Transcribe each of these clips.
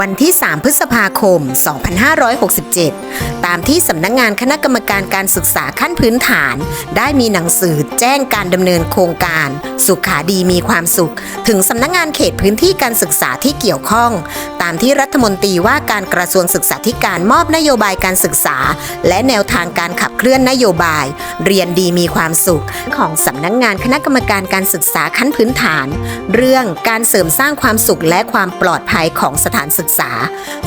วันที่ 3 พฤษภาคม 2567 ตามที่สำนักงงานคณะกรรมการการศึกษาขั้นพื้นฐาน ได้มีหนังสือแจ้งการดำเนินโครงการ สุขาดีมีความสุข ถึงสำนักงงานเขตพื้นที่การศึกษาที่เกี่ยวข้อง ตามที่รัฐมนตรีว่าการกระทรวงศึกษาธิการมอบนโยบายการศึกษา และแนวทางการขับเคลื่อนนโยบาย เรียนดีมีความสุข ของสำนักงงานคณะกรรมการการศึกษาขั้นพื้นฐาน เรื่องการเสริมสร้างความสุขและความปลอดภัยของสถานศึกษา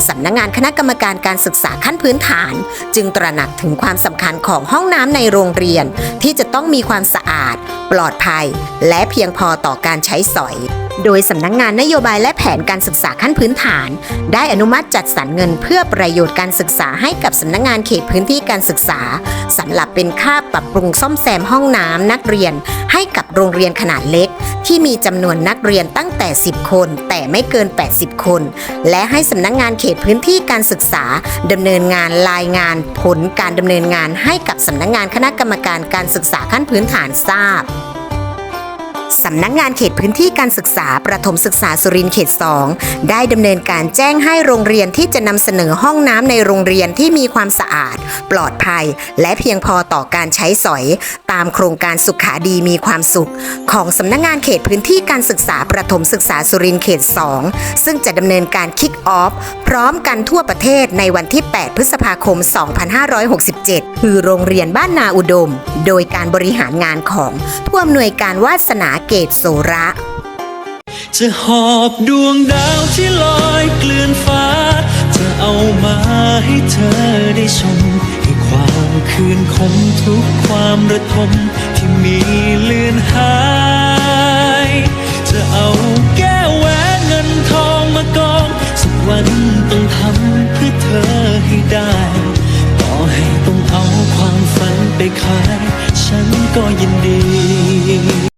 สำนักงงานคณะกรรมการการศึกษาขั้นพื้นฐาน จึงตระหนักถึงความสำคัญของห้องน้ำในโรงเรียน ที่จะต้องมีความสะอาด ปลอดภัย และเพียงพอต่อการใช้สอย โดยสำนักงงานนโยบายและแผนการศึกษาขั้นพื้นฐาน ได้อนุมัติจัดสรรเงินเพื่อประโยชน์การศึกษาให้กับสำนักงงานเขตพื้นที่การศึกษาสำหรับเป็นค่าปรับปรุงซ่อมแซมห้องน้ำนักเรียน ให้กับโรงเรียนขนาดเล็ก ที่มีจำนวนนักเรียนตั้งแต่ 10 คน แต่ไม่เกิน 80 คน และให้สำนักงงานเขตพื้นที่การศึกษาดำเนินงานรายงานผลการดำเนินงานให้กับสำนักงานคณะกรรมการการศึกษาขั้นพื้นฐานทราบ สำนักงานเขตพื้นที่การศึกษาประถมศึกษาสุรินทร์เขต 2 ได้ดำเนินการแจ้งให้โรงเรียนที่จะนำเสนอห้องน้ำในโรงเรียนที่มีความสะอาด ปลอดภัย และเพียงพอต่อการใช้สอย ตามโครงการสุขาดีมีความสุข ของสำนักงานเขตพื้นที่การศึกษาประถมศึกษาสุรินทร์เขต 2 ซึ่งจะดำเนินการคิกออฟพร้อมกันทั่วประเทศในวันที่ 8 พฤษภาคม 2567 คือโรงเรียนบ้านนาอุดม โดยการบริหารงานของผู้อำนวยการวาสนาเกตโสระ จะหอบดวงดาวที่ลอยเกลื่อนฟ้า จะเอามาให้เธอได้ชม ให้ความคืนคมทุกความระทมที่มีเลือนหาย จะเอาแก้วแหวนเงินทองมากอง สักวันต้องทำเพื่อเธอให้ได้ต่อให้ต้องเอาความฝันไปขาย ฉันก็ยินดี